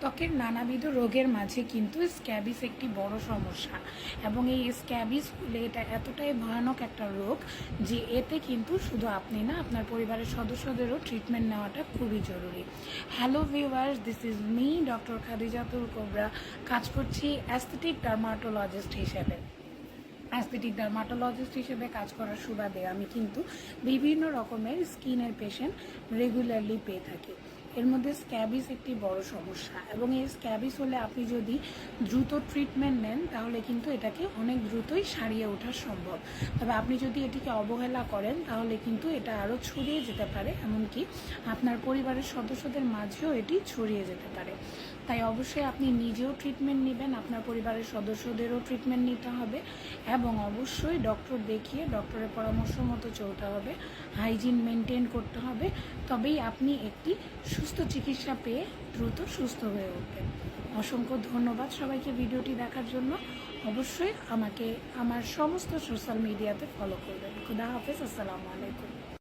ত্বকের নানাবিধ রোগের মাঝে কিন্তু স্ক্যাবিস একটি বড় সমস্যা। এবং এই স্ক্যাবিস হলে এটা এতটাই ভয়ানক একটা রোগ যে এতে কিন্তু শুধু আপনি না, আপনার পরিবারের সদস্যদেরও ট্রিটমেন্ট নেওয়াটা খুবই জরুরি। Hello viewers this is me doctor Khadijatul Kobra কাজ করছি অ্যাস্থেটিক ডার্মাটোলজিস্ট হিসেবে। অ্যাস্থেটিক ডার্মাটোলজিস্ট হিসেবে কাজ করার সুবাদে আমি কিন্তু বিভিন্ন রকমের স্কিনের পেশেন্ট রেগুলারলি পেয়ে থাকি। এর মধ্যে স্ক্যাবিস একটি বড় সমস্যা। এবং এই স্ক্যাবিস হলে আপনি যদি দ্রুত ট্রিটমেন্ট নেন, তাহলে কিন্তু এটাকে অনেক দ্রুতই সারিয়ে ওঠা সম্ভব। তবে আপনি যদি এটিকে অবহেলা করেন, তাহলে কিন্তু এটা আরও ছড়িয়ে যেতে পারে, এমনকি আপনার পরিবারের সদস্যদের মাঝেও এটি ছড়িয়ে যেতে পারে। তাই অবশ্যই আপনি নিজেও ট্রিটমেন্ট নেবেন, আপনার পরিবারের সদস্যদেরও ট্রিটমেন্ট নিতে হবে এবং অবশ্যই ডক্টর দেখিয়ে ডক্টরের পরামর্শ মতো চলতে হবে হাইজিন মেনটেন করতে হবে, তবেই আপনি একটি সুস্থ চিকিৎসা পেয়ে দ্রুত সুস্থ হয়ে উঠবেন। অসংখ্য ধন্যবাদ সবাইকে ভিডিওটি দেখার জন্য। অবশ্যই আমাকে, আমার সমস্ত সোশ্যাল মিডিয়াতে ফলো করবেন। খুদা হাফেজ, আসসালামু আলাইকুম।